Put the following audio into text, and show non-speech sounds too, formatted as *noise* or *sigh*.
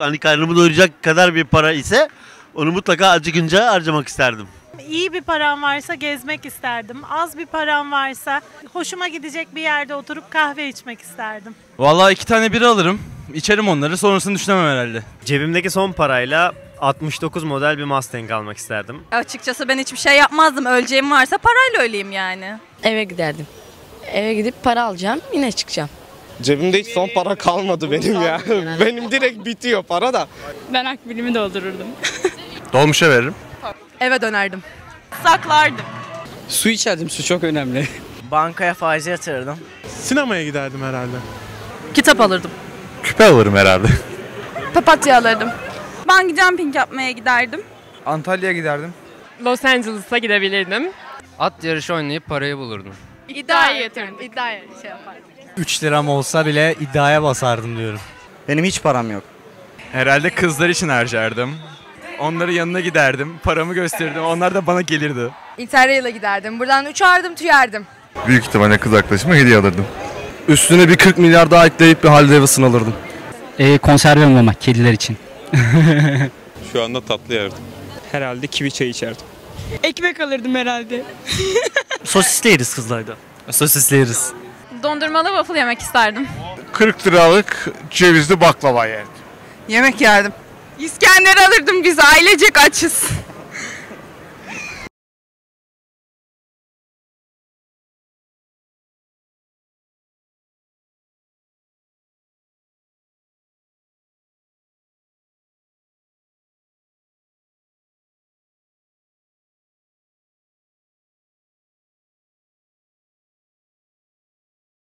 Hani karnımı doyuracak kadar bir para ise onu mutlaka acıkınca harcamak isterdim. İyi bir param varsa gezmek isterdim. Az bir param varsa hoşuma gidecek bir yerde oturup kahve içmek isterdim. Vallahi iki tane bira alırım. İçerim onları sonrasını düşünemem herhalde. Cebimdeki son parayla 69 model bir Mustang almak isterdim. Açıkçası ben hiçbir şey yapmazdım. Öleceğim varsa parayla öleyim yani. Eve giderdim. Eve gidip para alacağım yine çıkacağım. Cebimde hiç son para kalmadı benim ya. *laughs* benim direkt bitiyor para da. Ben akbilimi doldururdum. *laughs* Dolmuşa veririm. Eve dönerdim. Saklardım. Su içerdim, su çok önemli. *laughs* Bankaya faize yatırırdım. Sinemaya giderdim herhalde. Kitap alırdım. Küpe alırım herhalde. Papatya alırdım. Bungee jumping yapmaya giderdim. Antalya'ya giderdim. Los Angeles'a gidebilirdim. At yarışı oynayıp parayı bulurdum. İddiaya yatırdım. İddiaya şey yapardım. 3 liram olsa bile iddiaya basardım diyorum. Benim hiç param yok. Herhalde kızlar için harcardım. Onların yanına giderdim. Paramı gösterirdim. Onlar da bana gelirdi. Interrail'a giderdim. Buradan uçardım tüyerdim. Büyük ihtimalle kız arkadaşıma hediye alırdım. Üstüne bir 40 milyar daha ekleyip bir Halil Davidson alırdım. E, konserve mama kediler için. *laughs* Şu anda tatlı yerdim. Herhalde kivi çayı içerdim. Ekmek alırdım herhalde. *laughs* Sosisli yeriz kızlardan. Sosisli yeriz. Dondurmalı waffle yemek isterdim. 40 liralık cevizli baklava yerdim. Yemek yerdim. İskender alırdım biz ailecek açız.